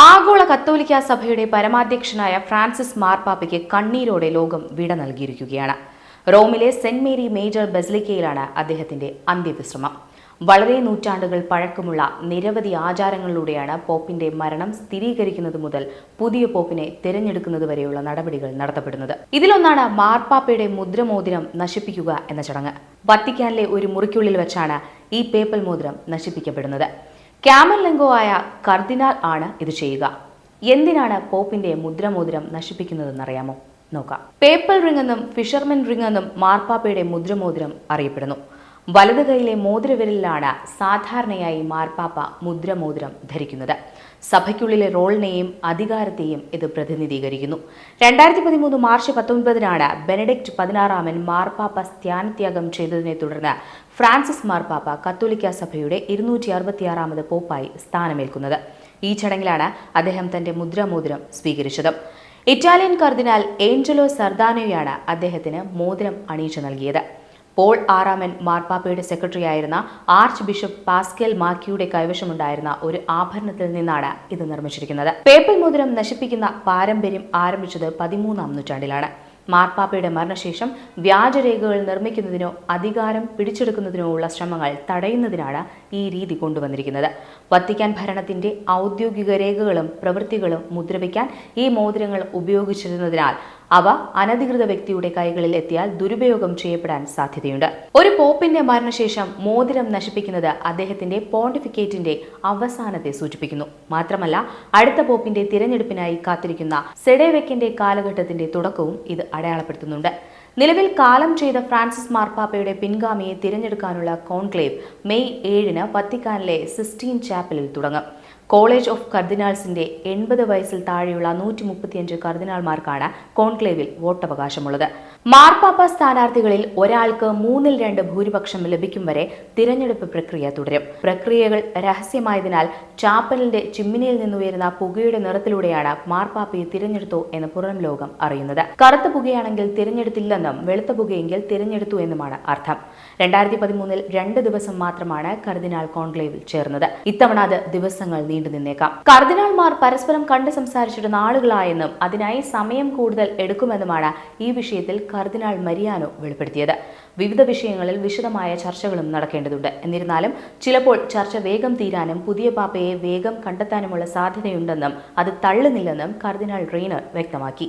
ആഗോള കത്തോലിക്ക സഭയുടെ പരമാധ്യക്ഷനായ ഫ്രാൻസിസ് മാർപ്പാപ്പയ്ക്ക് കണ്ണീരോടെ ലോകം വിട നൽകിയിരിക്കുകയാണ്. റോമിലെ സെന്റ് മേരി മേജർ ബസിലിക്കയിലാണ് അദ്ദേഹത്തിന്റെ അന്ത്യവിശ്രമം. വളരെ നൂറ്റാണ്ടുകൾ പഴക്കമുള്ള നിരവധി ആചാരങ്ങളിലൂടെയാണ് പോപ്പിന്റെ മരണം സ്ഥിരീകരിക്കുന്നത് മുതൽ പുതിയ പോപ്പിനെ തിരഞ്ഞെടുക്കുന്നത് വരെയുള്ള നടപടികൾ നടത്തപ്പെടുന്നത്. ഇതിലൊന്നാണ് മാർപ്പാപ്പയുടെ മുദ്രമോതിരം നശിപ്പിക്കുക എന്ന ചടങ്ങ്. വത്തിക്കാനിലെ ഒരു മുറിക്കുള്ളിൽ വെച്ചാണ് ഈ പേപ്പൽ മോതിരം നശിപ്പിക്കപ്പെടുന്നത്. ക്യാമൽ ആയ കർദിനാൾ ആണ് ഇത് ചെയ്യുക. എന്തിനാണ് പോപ്പിന്റെ മുദ്രമോതിരം നശിപ്പിക്കുന്നതെന്നറിയാമോ? നോക്കാം. പേപ്പൽ റിംഗ് എന്നും ഫിഷർമെൻ റിംഗ് എന്നും മാർപ്പാപ്പയുടെ മുദ്രമോതിരം അറിയപ്പെടുന്നു. വലത് കൈയിലെ മോതിരവിരലിലാണ് സാധാരണയായി മാർപ്പാപ്പ മുദ്രമോതിരം ധരിക്കുന്നത്. സഭയ്ക്കുള്ളിലെ റോളിനെയും അധികാരത്തെയും ഇത് പ്രതിനിധീകരിക്കുന്നു. രണ്ടായിരത്തി പതിമൂന്ന് മാർച്ച് പത്തൊൻപതിനാണ് ബെനഡിക്റ്റ് പതിനാറാമൻ മാർപ്പാപ്പ സ്ഥാനത്യാഗം ചെയ്തതിനെ തുടർന്ന് ഫ്രാൻസിസ് മാർപ്പാപ്പ കത്തോലിക്ക സഭയുടെ ഇരുന്നൂറ്റി അറുപത്തിയാറാമത് പോപ്പായി സ്ഥാനമേൽക്കുന്നത്. ഈ ചടങ്ങിലാണ് അദ്ദേഹം തന്റെ മുദ്രമോതിരം സ്വീകരിച്ചത്. ഇറ്റാലിയൻ കർദിനാൾ ഏഞ്ചലോ സർദാനോയാണ് അദ്ദേഹത്തിന് മോതിരം അണിയിച്ചു നൽകിയത്. പോൾ ആറാമൻ മാർപ്പാപ്പയുടെ സെക്രട്ടറി ആയിരുന്ന ആർച്ച് ബിഷപ്പ് പാസ്കൽ മാക്കിയുടെ കൈവശമുണ്ടായിരുന്ന ഒരു ആഭരണത്തിൽ നിന്നാണ് ഇത് നിർമ്മിച്ചിരിക്കുന്നത്. പേപ്പൽ മോതിരം നശിപ്പിക്കുന്ന പാരമ്പര്യം ആരംഭിച്ചത് പതിമൂന്നാം നൂറ്റാണ്ടിലാണ്. മാർപ്പാപ്പയുടെ മരണശേഷം വ്യാജരേഖകൾ നിർമ്മിക്കുന്നതിനോ അധികാരം പിടിച്ചെടുക്കുന്നതിനോ ഉള്ള ശ്രമങ്ങൾ തടയുന്നതിനാണ് ഈ രീതി കൊണ്ടുവന്നിരിക്കുന്നത്. വത്തിക്കാൻ ഭരണത്തിന്റെ ഔദ്യോഗിക രേഖകളും പ്രവൃത്തികളും മുദ്രവയ്ക്കാൻ ഈ മോതിരങ്ങൾ ഉപയോഗിച്ചിരുന്നതിനാൽ അവ അനധികൃത വ്യക്തിയുടെ കൈകളിൽ എത്തിയാൽ ദുരുപയോഗം ചെയ്യപ്പെടാൻ സാധ്യതയുണ്ട്. ഒരു പോപ്പിന്റെ മരണശേഷം മോതിരം നശിപ്പിക്കുന്നത് അദ്ദേഹത്തിന്റെ പോണ്ടിഫിക്കേറ്റിന്റെ അവസാനത്തെ സൂചിപ്പിക്കുന്നു. മാത്രമല്ല അടുത്ത പോപ്പിന്റെ തിരഞ്ഞെടുപ്പിനായി കാത്തിരിക്കുന്ന സെഡേവെക്കിന്റെ കാലഘട്ടത്തിന്റെ തുടക്കവും ഇത് അടയാളപ്പെടുത്തുന്നുണ്ട്. നിലവിൽ കാലം ചെയ്ത ഫ്രാൻസിസ് മാർപ്പാപ്പയുടെ പിൻഗാമിയെ തിരഞ്ഞെടുക്കാനുള്ള കോൺക്ലേവ് മെയ് ഏഴിന് വത്തിക്കാനിലെ സിസ്റ്റീൻ ചാപ്പലിൽ തുടങ്ങും. കോളേജ് ഓഫ് കർദിനാൾസിന്റെ എൺപത് വയസ്സിൽ താഴെയുള്ള നൂറ്റി മുപ്പത്തിയഞ്ച് കർദിനാൾമാർക്കാണ് കോൺക്ലേവിൽ വോട്ടവകാശമുള്ളത്. മാർപ്പാപ്പ സ്ഥാനാർത്ഥികളിൽ ഒരാൾക്ക് മൂന്നിൽ രണ്ട് ഭൂരിപക്ഷം ലഭിക്കും വരെ തിരഞ്ഞെടുപ്പ് പ്രക്രിയ തുടരും. പ്രക്രിയകൾ രഹസ്യമായതിനാൽ ചാപ്പലിന്റെ ചിമ്മിനിയിൽ നിന്നുയരുന്ന പുകയുടെ നിറത്തിലൂടെയാണ് മാർപ്പാപ്പയെ തിരഞ്ഞെടുത്തു എന്ന് പുറം ലോകം അറിയുന്നത്. കറുത്ത പുകയാണെങ്കിൽ തിരഞ്ഞെടുത്തില്ലെന്നും വെളുത്ത പുകയെങ്കിൽ തിരഞ്ഞെടുത്തു എന്നുമാണ് അർത്ഥം. രണ്ടായിരത്തി പതിമൂന്നിൽ രണ്ട് ദിവസം മാത്രമാണ് കർദിനാൾ കോൺക്ലേവിൽ ചേർന്നത്. ഇത്തവണ അത് ദിവസങ്ങൾ നീണ്ടു നിന്നേക്കാം. കർദിനാൾമാർ പരസ്പരം കണ്ട് സംസാരിച്ചിട്ട് നാളുകളായെന്നും അതിനായി സമയം കൂടുതൽ എടുക്കുമെന്നുമാണ് ഈ വിഷയത്തിൽ കർദിനാൾ മരിയാനോ വെളിപ്പെടുത്തിയത്. വിവിധ വിഷയങ്ങളിൽ വിശദമായ ചർച്ചകളും നടക്കേണ്ടതുണ്ട്. എന്നിരുന്നാലും ചിലപ്പോൾ ചർച്ച വേഗം തീരാനും പുതിയ പാപ്പയെ വേഗം കണ്ടെത്താനുമുള്ള സാധ്യതയുണ്ടെന്നും അത് തള്ളുന്നില്ലെന്നും കർദിനാൾ റെയ്നർ വ്യക്തമാക്കി.